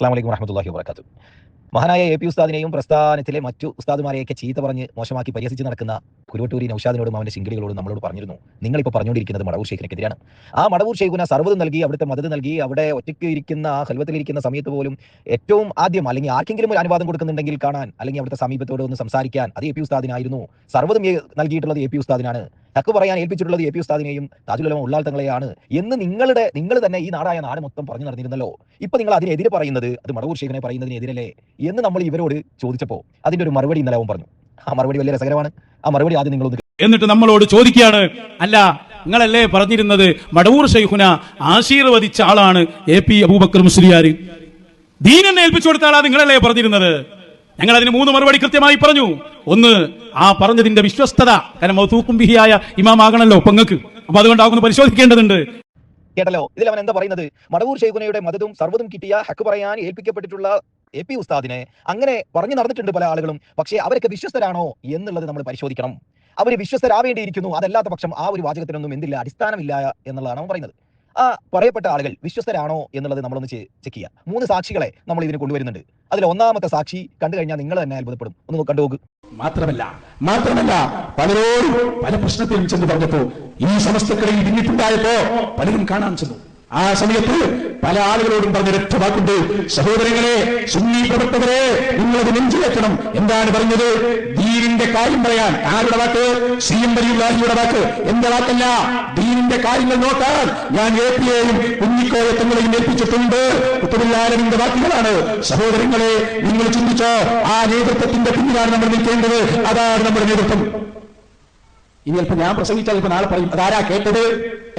അസ്സാം വലൈക്കും വറഹമത്തല്ലാഹി വാബർക്കാത്തു മഹാനായ എ പി ഉസ്താദിനെയും പ്രസ്ഥാനത്തിലെ മറ്റു ഉസ്താദുമാരെയൊക്കെ ചീത്ത പറഞ്ഞ് മോശമാക്കി പരിഹസിച്ച് നടക്കുന്ന കുരുവട്ടൂരി നൌഷാദിനോടും അവന്റെ ശിങ്കിളികളോടും നമ്മളോട് പറഞ്ഞിരുന്നു. നിങ്ങളിപ്പോൾ പറഞ്ഞുകൊണ്ടിരിക്കുന്നത് മടവൂർ ഷെയ്ഖിനെതിരാണ് ആ മടവൂർ ഷെയ്ഖുന സർവതും നൽകി അവിടുത്തെ മദത് നൽകി അവിടെ ഒറ്റയ്ക്ക് ഇരിക്കുന്ന ആ ഹൽവത്തിലിരിക്കുന്ന സമയത്ത് പോലും ഏറ്റവും ആദ്യം അല്ലെങ്കിൽ ആർക്കെങ്കിലും ഒരു അനുവാദം കൊടുക്കുന്നുണ്ടെങ്കിൽ കാണാൻ അല്ലെങ്കിൽ അവിടുത്തെ സമീപത്തോട് ഒന്ന് സംസാരിക്കാൻ അത് എ പി ഉസ്താദിനായിരുന്നു. സർവതും നൽകിയിട്ടുള്ളത് എ പി ഉസ്താദിനാണ്. തക്ക് പറയാൻ ഏൽപ്പിച്ചിട്ടുള്ളത് എ പി ഉസ്താദിനെയും താജുലമ ഉള്ളാൽ തങ്ങളെയാണ് എന്ന് നിങ്ങളുടെ നിങ്ങൾ തന്നെ ഈ നാടായ നാട് മൊത്തം പറഞ്ഞു നടന്നിരുന്നല്ലോ. ഇപ്പൊ നിങ്ങൾ അതിനെതിരെ പറയുന്നത് അത് മടവൂർ ഷെയ്ഖിനെ പറയുന്നതിനെതിരല്ലേ എന്ന് നമ്മൾ ഇവരോട് ചോദിച്ചപ്പോൾ അതിന്റെ ഒരു മറുപടി ഇന്നലെ അവൻ പറഞ്ഞു. ആ മറുപടി വലിയ രസകരമാണ്. ആ മറുപടി ആദ്യം നിങ്ങൾ എന്നിട്ട് നമ്മളോട് ചോദിക്കുകയാണ് അല്ല നിങ്ങളല്ലേ പറഞ്ഞിരുന്നത് മടവൂർ ഷെയ്ഖുന ആശീർവദിച്ച ആളാണ് എ പി അബൂബക്കർ മുസ്ലിയാർ ദീനെന്നെ ഏൽപ്പിച്ചു കൊടുത്ത നിങ്ങളല്ലേ പറഞ്ഞിരുന്നത്? ഞങ്ങൾ അതിന് മൂന്ന് മറുപടി കൃത്യമായി പറഞ്ഞു. ഒന്ന് ആ പറഞ്ഞതിന്റെ വിശ്വസ്തത കാരണം മൗതൂക്കും ബിഹിയായ ഇമാമാകണല്ലോ പെങ്ങക്ക് അപ്പൊ അതുകൊണ്ടാകുന്നു പരിശോധിക്കേണ്ടതുണ്ട്. കേട്ടല്ലോ? ഇതിൽ അവൻ എന്താ പറയുന്നത്? മടവൂർ ഷെയ്ഖുനയുടെ മതവും സർവതും കിട്ടിയ ഹക്ക് പറയാൻ ഏൽപ്പിക്കപ്പെട്ടിട്ടുള്ള എ പി ഉസ്താദിനെ അങ്ങനെ പറഞ്ഞു നടന്നിട്ടുണ്ട് പല ആളുകളും. പക്ഷേ അവരൊക്കെ വിശ്വസ്തരാണോ എന്നുള്ളത് നമ്മൾ പരിശോധിക്കണം. അവർ വിശ്വസ്തരാവേണ്ടിയിരിക്കുന്നു. അതല്ലാത്ത പക്ഷം ആ ഒരു വാചകത്തിനൊന്നും എന്തില്ല അടിസ്ഥാനമില്ല എന്നുള്ളതാണ് അവൻ പറയുന്നത്. ആ പറയപ്പെട്ട ആളുകൾ വിശ്വസ്തരാണോ എന്നുള്ളത് നമ്മളൊന്ന് ചെക്ക് ചെയ്യുക മൂന്ന് സാക്ഷികളെ നമ്മൾ ഇതിന് കൊണ്ടുവരുന്നുണ്ട്. അതിൽ ഒന്നാമത്തെ സാക്ഷി കണ്ടു കഴിഞ്ഞാൽ നിങ്ങൾ തന്നെ അത്ഭുതപ്പെടും. ഒന്ന് കണ്ടുപോകൂ മാത്രമല്ല മാത്രമല്ല പലരോടും പല പ്രശ്നത്തിലും ചെന്ന് പറഞ്ഞപ്പോ ഈ സമസ്തക്കളെ ഇടിഞ്ഞിട്ടുണ്ടായപ്പോ പലരും കാണാൻ ചെന്നു. ആ സമയത്ത് പല ആളുകളോടും പറഞ്ഞ വാക്കുണ്ട്. സഹോദരങ്ങളെ സുന്നി പ്രവർത്തകരെ നിങ്ങളത് നെഞ്ചിലേക്കണം എന്താണ് പറഞ്ഞത്? ദീനിന്റെ കാര്യം പറയാൻ ആരുടെ വാക്ക്? സി വാക്ക്. എന്റെ വാക്കല്ല. ദീനിന്റെ കാര്യങ്ങൾ നോക്കാൻ ഞാൻ എ പി എയും കുഞ്ഞിക്കോയെ തങ്ങളെയും ഏൽപ്പിച്ചിട്ടുണ്ട്. കുത്തുബില്ലാലമിന്റെ വാക്കുകളാണ്. സഹോദരങ്ങളെ നിങ്ങൾ ചിന്തിച്ചോ? ആ നേതൃത്വത്തിന്റെ പിന്നിലാണ് നമ്മൾ നിൽക്കേണ്ടത്. അതാണ് നമ്മുടെ നേതൃത്വം. ഇനി അല്പം ഞാൻ പ്രസംഗിച്ചാൽ ഇപ്പൊ നാളെ പറയും അതാരാ കേട്ടത്?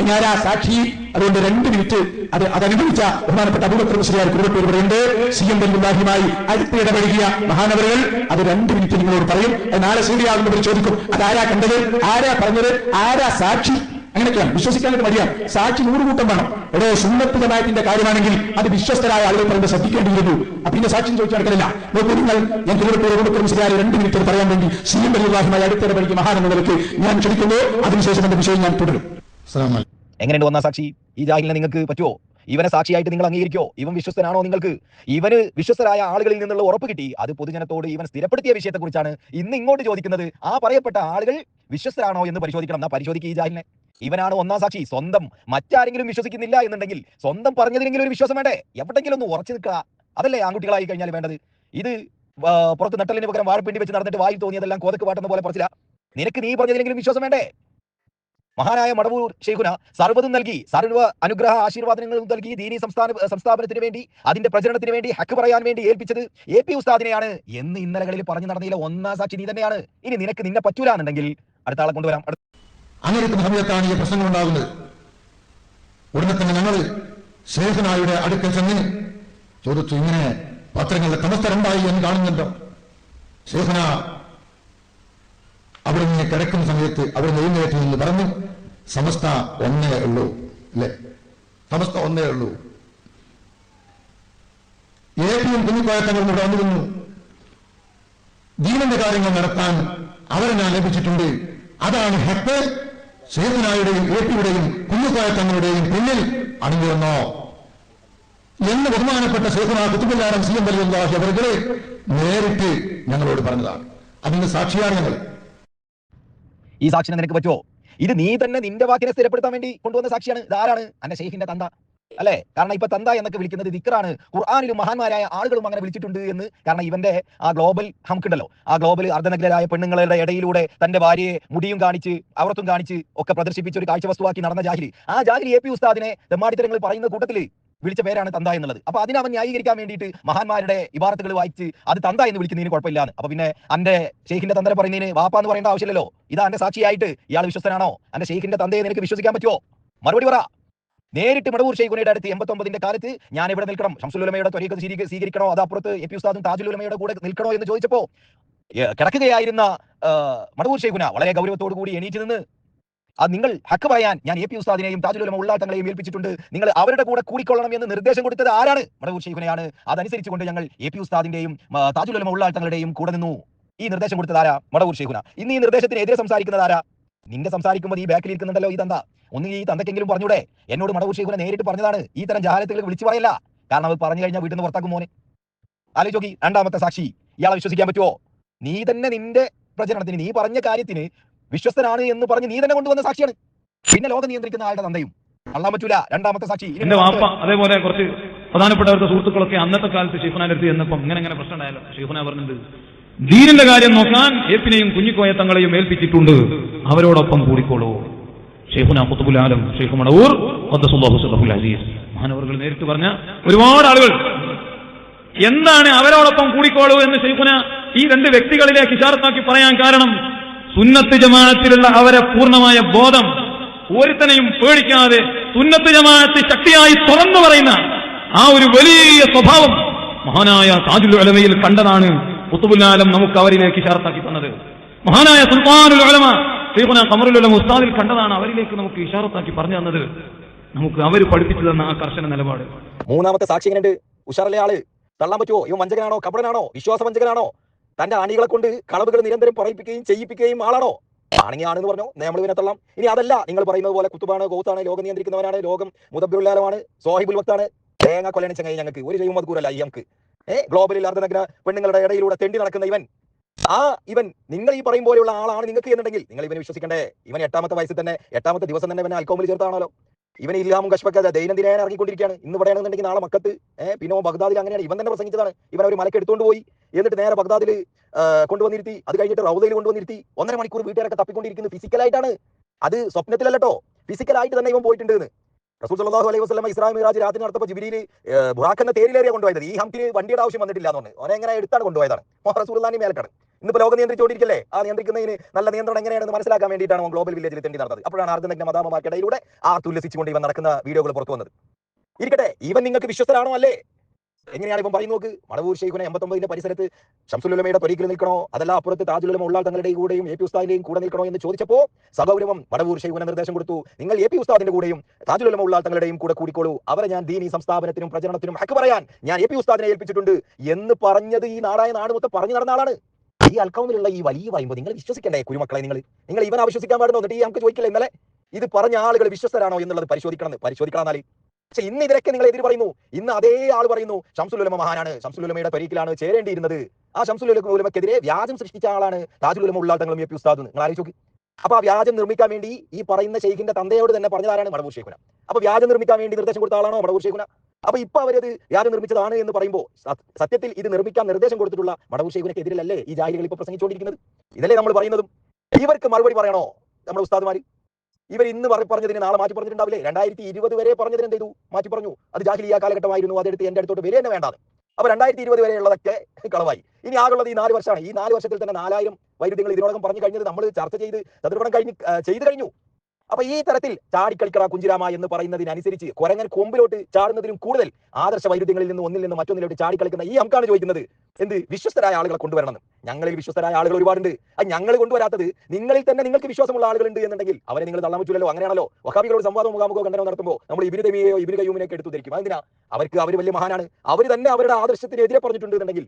എന്നാരാ സാക്ഷി? അതുകൊണ്ട് രണ്ട് മിനിറ്റ് അത് അതനുഭവിച്ച ബഹുമാനപ്പെട്ട അബൂബക്കർ മുസ്ലിയാർ കുറുവട്ടൂർ പറയുന്നത് സി എം ബന്ധുല്ലാഹിയുമായി അടുത്ത് ഇടപഴകിയ മഹാനവറുകൾ അത് രണ്ട് മിനിറ്റ് നിങ്ങളോട് പറയും നാളെ സൂര്യാകുന്നവർ ചോദിക്കും അതാരാ കണ്ടത്? ആരാ പറഞ്ഞത്? ആരാ സാക്ഷി? അങ്ങനെയൊക്കെയാണ്. വിശ്വസിക്കാനായിട്ട് മടിയാണ്. സാക്ഷി നൂറ് കൂട്ടം വേണം. എടോ സുന്നത്ത് ജമായത്തിന്റെ കാര്യമാണെങ്കിൽ അത് വിശ്വസ്തരായ ആളുകൾ പറയുന്നത് ശ്രദ്ധിക്കേണ്ടിയിരുന്നു. അപ്പൊ പിന്നെ സാക്ഷ്യം ചോദിച്ചു നടക്കലില്ല. നോക്കൂ നിങ്ങൾ ഞാൻ തിരുവനന്തപുരം ശരിയായ രണ്ട് മിനിറ്റ് പറയാൻ വേണ്ടി സി എം അടുത്തിടെ പഠിക്കും മഹാനെന്ന നിലയ്ക്ക് ഞാൻ ക്ഷണിക്കുന്നു. അതിനുശേഷം എന്റെ വിഷയം ഞാൻ തുടരും. അസ്സലാമു അലൈക്കും. എങ്ങനെയുണ്ട് വന്ന സാക്ഷി? ഈ ജാഹിലിനെ നിങ്ങൾക്ക് പറ്റുമോ ഇവനെ സാക്ഷിയായിട്ട് നിങ്ങൾ അംഗീകരിക്കോ ഇവൻ വിശ്വസ്തനാണോ നിങ്ങൾക്ക്? ഇവന് വിശ്വസ്തരായ ആളുകളിൽ നിന്നുള്ള ഉറപ്പ് കിട്ടി. അത് പൊതുജനത്തോട് ഇവൻ സ്ഥിരപ്പെടുത്തിയ വിഷയത്തെക്കുറിച്ചാണ് ഇന്ന് ഇങ്ങോട്ട് ചോദിക്കുന്നത്. ആ പറയപ്പെട്ട ആളുകൾ വിശ്വസ്തരാണോ എന്ന് പരിശോധിക്കണം. എന്നാ പരിശോധിക്കുക ഈ ജാഹിലിനെ. ഇവനാണ് ഒന്നാം സാക്ഷി. സ്വന്തം മറ്റാരെങ്കിലും വിശ്വസിക്കുന്നില്ല എന്നുണ്ടെങ്കിൽ സ്വന്തം പറഞ്ഞതിനെങ്കിലും ഒരു വിശ്വാസം വേണ്ടേ? എവിടെങ്കിലും ഒന്ന് ഉറച്ചു നിൽക്കുക. അതല്ലേ ആൺകുട്ടികളായി കഴിഞ്ഞാൽ വേണ്ടത്? ഇത് പുറത്ത് നട്ടലിന് പകരം വാഴപ്പിണ്ടി വെച്ച് നടന്നിട്ട് വായിൽ തോന്നിയതെല്ലാം കോതക്ക് പാട്ടെന്ന് പോലെ പറച്ചില്ല നിനക്ക് നീ പറഞ്ഞതിനെങ്കിലും വിശ്വാസം വേണ്ടേ? മഹാനായ മടവൂർ ഷെയ്ഖുന സർവതും നൽകി. സർവ അനുഗ്രഹ ആശീർവാദങ്ങളും നൽകി. ദീനി സംസ്ഥാന സംസ്ഥാപനത്തിന് വേണ്ടി അതിന്റെ പ്രചരണത്തിന് വേണ്ടി ഹക്ക് പറയാൻ വേണ്ടി ഏൽപ്പിച്ചത് എ പി ഉസ്താദിനെയാണ്. എന്ന് ഇന്നലകളിൽ പറഞ്ഞു നടന്നില്ല ഒന്നാം സാക്ഷി നീ തന്നെയാണ്. ഇനി നിനക്ക് നിന്നെ പറ്റൂല എന്നുണ്ടെങ്കിൽ അടുത്ത ആളെ കൊണ്ടുവരാം. അങ്ങനത്തെ സമയത്താണ് ഈ പ്രശ്നങ്ങൾ ഉണ്ടാകുന്നത് ഉടനെ തന്നെ ഞങ്ങൾ ശേഖനായുടെ അടുക്കൽ ചെന്ന് ചോദിച്ചു ഇങ്ങനെ പത്രങ്ങളുടെ സമസ്ത രണ്ടായി എന്ന് കാണുന്നുണ്ടോ? ശേഖന അവിടെ നിന്ന് കിടക്കുന്ന സമയത്ത് അവിടെ എഴുന്നേറ്റ് നിന്ന് പറഞ്ഞു സമസ്ത ഒന്നേ ഉള്ളൂ അല്ലെ? സമസ്ത ഒന്നേ ഉള്ളൂ. ഏറ്റവും കുഞ്ഞിക്കോയത്തങ്ങൾ ഇവിടെ വന്നിരുന്നു ദീനന്റെ കാര്യങ്ങൾ നടത്താൻ അവരെ ഞാൻ ലഭിച്ചിട്ടുണ്ട്. അതാണ് ഹെപ്പ് സേതനായുടെയും ഏട്ടിയുടെയും കുഞ്ഞുകായ തങ്ങളുടെയും പിന്നിൽ അണിഞ്ഞിരുന്നോ എന്ന് ബഹുമാനപ്പെട്ട സേതന കുത്തുബില്ലാരം സി എം വലിയുള്ളാഹി അവരുടെ നേരിട്ട് ഞങ്ങളോട് പറഞ്ഞതാണ്. അതിന്റെ സാക്ഷിയാണ് ഞങ്ങൾ. ഈ സാക്ഷിനെ നിനക്ക് പറ്റുമോ ഇത് നീ തന്നെ നിന്റെ വാക്കിനെ സ്ഥിരപ്പെടുത്താൻ വേണ്ടി കൊണ്ടുവന്ന സാക്ഷിയാണ്. ഇതാരാണ് അന്റെ ഷെയ്ഖിന്റെ തന്ത. അല്ലെ? കാരണം ഇപ്പൊ തന്ത എന്നൊക്കെ വിളിക്കുന്നത് ദിക്കറാണ് ഖുർആാനിലും മഹാന്മാരായ ആളുകളും അങ്ങനെ വിളിച്ചിട്ടുണ്ട് എന്ന് കാരണം ഇവന്റെ ആ ഗ്ലോബൽ ഹംക്കുണ്ടല്ലോ ആ ഗ്ലോബൽ അർദ്ധനഗ്നരായ പെണ്ണുങ്ങളുടെ ഇടയിലൂടെ തന്റെ ഭാര്യയെ മുടിയും കാണിച്ച് അവർത്തും കാണിച്ച് ഒക്കെ പ്രദർശിപ്പിച്ച ഒരു കാഴ്ച വസ്തുവാക്കി നടന്ന ജാഹിരി ആ ജാഹിരി എ പി ഉസ്താദിനെ തെമ്മാടിത്തരങ്ങൾ പറയുന്ന കൂട്ടത്തിൽ വിളിച്ച പേരാണ് തന്ത എന്നുള്ളത്. അപ്പൊ അതിനെ അവൻ ന്യായീകരിക്കാൻ വേണ്ടിയിട്ട് മഹാന്മാരുടെ ഇബാറത്തുകൾ വായിച്ച് അത് തന്ത എന്ന് വിളിക്കുന്നതിന് കുഴപ്പമില്ലാന്ന്. അപ്പൊ പിന്നെ അന്റെ ഷെയ്ഖിന്റെ തന്തരെ പറയുന്നതിന് വാപ്പ എന്ന് പറയേണ്ട ആവശ്യമില്ലല്ലോ. ഇതാ എന്റെ സാക്ഷിയായിട്ട് ഇയാൾ വിശ്വസ്തനാണോ? അന്റെ ഷെയ്ഖിന്റെ തന്തയെ നിനക്ക് വിശ്വസിക്കാൻ പറ്റുമോ മറുപടി പറ. നേരിട്ട് മടവൂർ ഷെയ്ഖുനയുടെ അടുത്ത് എൺപത്തൊമ്പതിന്റെ കാലത്ത് ഞാൻ ഇവിടെ നിൽക്കണം ഷംസുലുലമയുടെ സ്വീക- സ്വീകരിക്കണോ? അതപ്പുറത്ത് എ പി ഉസ്താദും താജുലുലമയുടെ കൂടെ നിൽക്കണോ എന്ന് ചോദിച്ചപ്പോ കിടക്കുകയായിരുന്ന മടവൂർ ഷെയ്ഖുന വളരെ ഗൗരവത്തോടു കൂടി എണീറ്റ് നിന്ന് അത് നിങ്ങൾ ഹക്ക് പറയാൻ ഞാൻ എ പി ഉസ്താദിനെയും താജുലുലമ ഉള്ളാട്ടങ്ങളെയും ഏൽപ്പിച്ചിട്ടുണ്ട്. നിങ്ങൾ അവരുടെ കൂടെ കൂടിക്കൊള്ളണം എന്ന് നിർദ്ദേശം കൊടുത്തത് ആരാണ്? മടവൂർ ഷെയ്ഖുനയാണ് അതനുസരിച്ചുകൊണ്ട് ഞങ്ങൾ എ പി ഉസ്താദിന്റെയും താജുലുലമ ഉള്ളാട്ടങ്ങളുടെയും കൂടെ നിന്നു. ഈ നിർദ്ദേശം കൊടുത്തത് ആരാ? മടവൂർ ഷെയ്ഖുന ഇന്ന് ഈ നിർദ്ദേശത്തിനെതിരെ സംസാരിക്കുന്നത് ആരാ? നിന്റെ സംസാരിക്കുമ്പോൾ ഈ ബാക്കിൽ ഇരിക്കുന്നുണ്ടല്ലോ ഈ തന്ത. ഒന്ന് ഈ തന്തക്കെങ്കിലും പറഞ്ഞൂടെ. എന്നോട് മടവൂർ ഷെയ്ഖുന നേരിട്ട് പറഞ്ഞതാണ്. ഈ തരം ജാലത്തുകൾ വിളിച്ചു പറയല്ല. കാരണം അത് പറഞ്ഞു കഴിഞ്ഞാൽ വീട്ടിൽ നിന്ന് പുറത്താക്കും മോനെ. ആലോചിച്ച് നോക്കി. രണ്ടാമത്തെ സാക്ഷി. ഇയാളെ വിശ്വസിക്കാൻ പറ്റുമോ നീ തന്നെ നിന്റെ പ്രചരണത്തിന് നീ പറഞ്ഞ കാര്യത്തിന് വിശ്വസ്തനാണ് എന്ന് പറഞ്ഞ് നീ തന്നെ കൊണ്ടുവന്ന സാക്ഷിയാണ്. പിന്നെ ലോകം നിയന്ത്രിക്കുന്ന ആളുടെ തന്തയും. അള്ളാൻ പറ്റൂല. രണ്ടാമത്തെ സാക്ഷി. ഇനി എന്റെ വാപ്പ അതേപോലെ കുറച്ച് പ്രധാനപ്പെട്ടവരുടെ സുഹൃത്തുക്കളൊക്കെ അന്നത്തെ കാലത്ത് ഷെയ്ഖുനാന്റെ അടുത്ത് ചെന്നപ്പം ഇങ്ങനെ ഇങ്ങനെ പ്രശ്നം ഉണ്ടായാലോ ഷെയ്ഖുന പറഞ്ഞിട്ട് ദീനിന്റെ കാര്യം നോക്കാൻ ഏപ്പിനെയും കുഞ്ഞിക്കോയ തങ്ങളെയും ഏൽപ്പിച്ചിട്ടുണ്ട്. അവരോടൊപ്പം കൂടിക്കോളൂ. ഷെയ്ഖുന കുത്തുബുൽ ആലം ഷെയ്ഖ് സല്ലല്ലാഹു അലൈഹി മഹാനവറുകൾ നേരിട്ട് പറഞ്ഞ ഒരുപാട് ആളുകൾ എന്താണ് അവരോടൊപ്പം കൂടിക്കോളൂ എന്ന് ഷെയ്ഖുന ഈ രണ്ട് വ്യക്തികളിലെ ഇഷാറത്താക്കി പറയാൻ കാരണം? സുന്നത്ത് ജമാഅത്തിലുള്ള അവരെ പൂർണമായ ബോധം ഒരുത്തനെയും പേടിക്കാതെ സുന്നത്ത് ജമാഅത്ത് ശക്തിയായി തുറന്നു പറയുന്ന ആ ഒരു വലിയ സ്വഭാവം മഹാനായ താജുൽ അലമയിൽ കണ്ടതാണ്. കുത്തുബുല്ലാലം നമുക്ക് അവരിലേക്ക് ഇഷാറത്താക്കി തന്നത്. മഹാനായ സുൽത്താനുൽ ഉലമ ഖമറുൽ ഉലമ ഉസ്താദിൽ കണ്ടതാണ് അവരിലേക്ക് നമുക്ക് ഇഷാറത്താക്കി പറഞ്ഞു തന്നത്. നമുക്ക് അവർ പഠിപ്പിച്ചു തന്ന ആ കർശന നിലപാട്. മൂന്നാമത്തെ സാക്ഷി ഉഷാറല്ലേ ആൾ? തള്ളാൻ പറ്റുമോ ഇവ വഞ്ചകനാണോ? കപടനാണോ? വിശ്വാസവഞ്ചകനാണോ? തന്റെ ആണികളെ കൊണ്ട് കളവുകൾ നിരന്തരം പറയിപ്പിക്കുകയും ചെയ്യിപ്പിക്കുകയും ആളാണോ? ആണെങ്കിൽ ആണെന്ന് പറഞ്ഞു. നമ്മൾ ഇവനെ തള്ളാം. ഇനി അതല്ല നിങ്ങൾ പറയുന്നത് പോലെ കുത്തുബാണ് ഗൗത്താണ് ലോകം നിയന്ത്രിക്കുന്നവനാണ് ലോകം മുതബിറുല്ലാലമാണ് സോഹിബുൽ വക്താണ്. തേങ്ങ കൊല്ലണ ചങ്ങായി ഞങ്ങൾക്ക് ഒരു ദൈവം മധുക്കൂറല്ല ഈ നമുക്ക്. ഏ? ഗ്ലോബലിൽ അർദ്ധനഗ്ന പെണ്ണുങ്ങളുടെ ഇടയിലൂടെ തെണ്ടി നടക്കുന്ന ഇവൻ. ആ ഇവൻ നിങ്ങൾ ഈ പറയും പോലെയുള്ള ആളാണ് നിങ്ങൾക്ക് എന്നുണ്ടെങ്കിൽ നിങ്ങൾ ഇവനെ വിശ്വസിക്കണ്ടേ? ഇവൻ എട്ടാമത്തെ വയസ്സിൽ തന്നെ എട്ടാമത്തെ ദിവസം തന്നെ ഇവനെ അൽക്കോമിൽ ചേർത്താണല്ലോ. ഇവനെ ഇല്ലാമും കശ്മക്കാതെ ദൈനംദിന ഇറങ്ങിക്കൊണ്ടിരിക്കുകയാണ്. ഇന്ന് ഇവിടെയാണെന്നുണ്ടെങ്കിൽ നാളെ മക്കത്ത് ഏഹ് പിന്നെ ബഗ്ദാദിൽ അങ്ങനെയാണ്. ഇവൻ തന്നെ പ്രസംഗിച്ചതാണ്. ഇവൻ ഒരു മലക്ക് എടുത്തുകൊണ്ട് പോയി. എന്നിട്ട് നേരെ ബഗ്ദാദിൽ കൊണ്ടുവന്നിരുത്തി. അത് കഴിഞ്ഞിട്ട് റൗദയിൽ കൊണ്ടുവന്നിരുത്തി. ഒന്നര മണിക്കൂർ വീട്ടുകാരൊക്കെ തപ്പിക്കൊണ്ടിരിക്കുന്നത് ഫിസിക്കലായിട്ടാണ് അത് സ്വപ്നത്തിലല്ലോ ഫിസിക്കലായിട്ട് തന്നെ ഇവൻ പോയിട്ടുണ്ട് റസൂൽ അലൈഹി വസല്ലം ഇസ്രാം മിറാജ് രാത്രി നടത്തപ്പോൾ ജിബിലിയിൽ ബുറാഖ് എന്ന തേരിലേറിയ കൊണ്ടുപോയത്. ഈ ഹംപിന് വണ്ടിയുടെ ആവശ്യം വന്നിട്ടില്ല പറഞ്ഞു. ഓനെ എങ്ങനെ എടുത്താണ് കൊണ്ടുപോയതാണ്? റസൂൽ മേലക്കാണ്. ഇന്നിപ്പോ ലോകം നിയന്ത്രിച്ചുകൊണ്ടിരിക്കല്ലേ? ആ നിയന്ത്രിക്കുന്നതിന് നല്ല നിയന്ത്രണം എങ്ങനെയാണെന്ന് മനസ്സിലാക്കാൻ വേണ്ടിയിട്ടാണ് ഗ്ലോബൽ വില്ലേജിൽ തെണ്ടി നടന്നത്. അപ്പോഴാണ് ആർദ്ദനഗ്ന മതാമമാർക്കിടയിലൂടെ ആ തുല്ലസിച്ചുകൊണ്ട് ഇവൻ നടക്കുന്ന വീഡിയോകൾ പുറത്തു വന്നത്. ഇരിക്കട്ടെ ഇവൻ നിങ്ങൾക്ക് വിശ്വസ്തരാണോ അല്ലേ? എങ്ങനെയാണ് ഇപ്പം പറയുന്നു നോക്ക്? മടവൂർ ഷെയ്ഖുനെ എൺപത്തൊമ്പതിന്റെ പരിസരത്ത് ഷംസുലുലമയുടെ തൊരീക്കിൽ നിൽക്കണോ? അതല്ല അപ്പുറത്ത് താജുലുലമ ഉള്ള തങ്ങളുടെ കൂടെയും എ പി ഉസ്താദിന്റെയും കൂടെ നിൽക്കണോ എന്ന് ചോദിച്ചപ്പോ സഗൗരവം മടവൂർ ഷെയ്ഖുനെ നിർദ്ദേശം കൊടുത്തു. നിങ്ങൾ എ പി ഉസ്താദിന്റെ കൂടെയും താജുലുലമ ഉള്ള തങ്ങളുടെയും കൂടെ കൂടിക്കോളൂ. അവരെ ഞാൻ ദീനി സംസ്ഥാപനത്തിനും പ്രചരണത്തിനും ഹക്ക് പറയാൻ ഞാൻ എ പി ഉസ്താദിനെ ഏൽപ്പിച്ചിട്ടുണ്ട് എന്ന് പറഞ്ഞത് ഈ നാടായ നാട് മൊത്തം പറഞ്ഞു നടന്ന ആളാണ്. ഈ അൽക്കൗമിലുള്ള ഈ വലിയ പറയുമ്പോൾ നിങ്ങൾ വിശ്വസിക്കണ്ടേ കുരുമക്കളെ നിങ്ങൾ? നിങ്ങൾ ഇവൻ വിശ്വസിക്കാൻ പാടുന്നു? എന്നിട്ട് ഈ നമുക്ക് ചോദിക്കില്ല ഇന്നലെ? ഇത് പറഞ്ഞ ആളുകൾ വിശ്വസ്തരാണോ എന്നുള്ളത് പരിശോധിക്കണം പരിശോധിക്കണം എന്നാൽ പക്ഷെ ഇന്ന് ഇതിലൊക്കെ നിങ്ങൾ എതിര് പറയുന്നു. ഇന്ന് അതേ ആൾ പറയുന്നു. ഷംസുലുലമ മഹാനാണ്. ഷംസുലുലമയുടെ പരീക്കിലാണ് ചേരേണ്ടിയിരുന്നത് ആ ഷംസുലുലമക്കെതിരെ വ്യാജം സൃഷ്ടിച്ച ആളാണ് താജുലുലമ ഉള്ളാട്ടങ്ങളും എ പി ഉസ്താദ് നിങ്ങൾ ആലോചിച്ചു അപ്പൊ ആ വ്യാജം നിർമ്മിക്കാൻ വേണ്ടി ഈ പറയുന്ന ഷെയ്ഖിന്റെ തന്തയോട് തന്നെ പറഞ്ഞതാരാണ്? മടവൂർ ഷെയ്ഖുന അപ്പൊ വ്യാജം നിർമ്മിക്കാൻ വേണ്ടി നിർദ്ദേശം കൊടുത്ത ആളാണോ മടവൂർ ഷെയ്ഖുന അപ്പൊ ഇപ്പൊ അവരത് വ്യാജം നിർമ്മിച്ചതാണ് എന്ന് പറയുമ്പോൾ സത്യത്തിൽ ഇത് നിർമ്മിക്കാൻ നിർദ്ദേശം കൊടുത്തിട്ടുള്ള മടവൂർ ഷെയ്ഖുനക്കെതിരല്ലേ ഈ ജാഹിലികൾ ഇപ്പൊ പ്രസംഗിച്ചുകൊണ്ടിരിക്കുന്നത്? ഇതല്ലേ നമ്മൾ പറയുന്നതും. ഇവർക്ക് മറുപടി പറയണോ നമ്മുടെ ഉസ്താദ്മാര്? ഇവർ ഇന്ന് പറ- പറഞ്ഞതിന് നാളെ മാറ്റി പറഞ്ഞിട്ടുണ്ടാവില്ലേ? രണ്ടായിരത്തി ഇരുപത് വരെ പറഞ്ഞതിന് എന്ത് ചെയ്തു? മാറ്റി പറഞ്ഞു. അത് ജാഹിലിയ കാലഘട്ടമായിരുന്നു. അതെടുത്ത് എന്റെ അടുത്തോട്ട് വരെ തന്നെ വേണ്ടാതെ അപ്പൊ രണ്ടായിരത്തി ഇരുപത് വരെയുള്ളതൊക്കെ കളവായി. ഇനി ആകുള്ളത് ഈ നാല് വർഷമാണ്. ഈ നാല് വർഷത്തിൽ തന്നെ നാലായിരം വൈരുദ്ധ്യങ്ങൾ ഇതിനോടകം പറഞ്ഞു കഴിഞ്ഞത് നമ്മൾ ചർച്ച ചെയ്ത് ചതുർപ്പണം കഴിഞ്ഞ് ചെയ്തു കഴിഞ്ഞു. അപ്പൊ ഈ തരത്തിൽ ചാടിക്കളിക്കട കുഞ്ചിരാമ എന്ന് പറയുന്നതിനനുസരിച്ച് കുരങ്ങൻ കൊമ്പിലോട്ട് ചാടുന്നതിലും കൂടുതൽ ആദർശ വൈരുദ്ധ്യങ്ങളിൽ നിന്ന് ഒന്നിൽ നിന്ന് മറ്റൊന്നിലോട്ട് ചാടിക്കളിക്കുന്ന ഈ അംക്കാണ് ചോദിക്കുന്നത്. എന്ത്? വിശ്വസ്തരായ ആളുകളെ കൊണ്ടുവരണം. ഞങ്ങളിൽ വിശ്വസ്തരായ ആളുകൾ ഒരുപാടുണ്ട്. അത് ഞങ്ങൾ കൊണ്ടുവരാത്തത് നിങ്ങളിൽ തന്നെ നിങ്ങൾക്ക് വിശ്വാസമുള്ള ആളുകളുണ്ട് എന്നുണ്ടെങ്കിൽ അവരെ നിങ്ങൾ തള്ളാൻ അങ്ങനെയാണല്ലോ. വഹാബികളോട് സംവാദം മുഖാമുഖോ ഖണ്ഡനം നടത്തുമ്പോൾ നമ്മൾ ഇബിന് ദേവിയോ ഇബിന് കയ്യൂമിനെയൊക്കെ എടുത്തു ധരിക്കും. അതിനാ അവർക്ക് അവർ വലിയ മഹാനാണ്. അവർ തന്നെ അവരുടെ ആദർശത്തിനെതിരെ പറഞ്ഞിട്ടുണ്ട് എന്നുണ്ടെങ്കിൽ.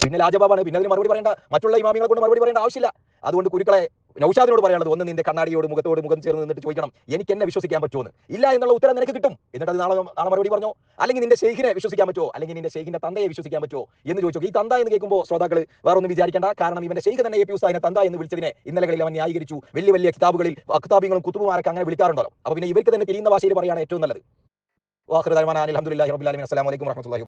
പിന്നെ രാജബാബാണ് പിന്നെ അതിന് മറുപടി പറയേണ്ട. മറ്റുള്ള ഇമാമികളെ കൊണ്ട് മറുപടി പറയേണ്ട ആവശ്യമില്ല. അതുകൊണ്ട് കുരുക്കളെ നൗഷാദിനോട് പറയാനുള്ളത് ഒന്ന് നിന്റെ കണ്ണാടിയോട് മുഖത്തോട് മുഖം ചേർന്ന് നിന്നിട്ട് ചോദിക്കണം എനിക്ക് എന്നെ വിശ്വസിക്കാൻ പറ്റുമെന്ന് ഇല്ല എന്നുള്ള ഉത്തരം നിനക്ക് കിട്ടും. എന്നിട്ട് അത് നാളെ നാളെ മറുപടി പറഞ്ഞോ? അല്ലെങ്കിൽ നിന്റെ ഷെയ്ഖിനെ വിശ്വസിക്കാൻ പറ്റുമോ അല്ലെങ്കിൽ നിന്റെ ഷെയ്ഖിന്റെ തന്തയെ വിശ്വസിക്കാൻ പറ്റുമോ എന്ന് ചോദിച്ചു? ഈ തന്ത എന്ന് കേൾക്കുമ്പോൾ ശ്രോതാക്കൾ വേറെ ഒന്നും വിചാരിക്കേണ്ട. കാരണം ഇവന്റെ ഷെയ്ഖ് തന്നെ എ പി ഉസ്താദിനെ തന്ത എന്ന് വിളിച്ചതിനെ ഇന്നലകളിൽ അവൻ ന്യായീകരിച്ചു. വലിയ വലിയ കിതാബുകളിൽ അക്താബിങ്ങളും കുത്തുബുമാരൊക്കെ അങ്ങനെ വിളിക്കാറുണ്ടല്ലോ. അപ്പൊ പിന്നെ ഇവർക്ക് തന്നെ തിരിയുന്ന ഭാഷയിൽ പറയാണ് ഏറ്റവും നല്ലത്. വാഹൃദാൻ അലഹമുല്ലാ റബുലാലി അസ്സലാമലൈക്കും വറഹമത്തുള്ളാഹി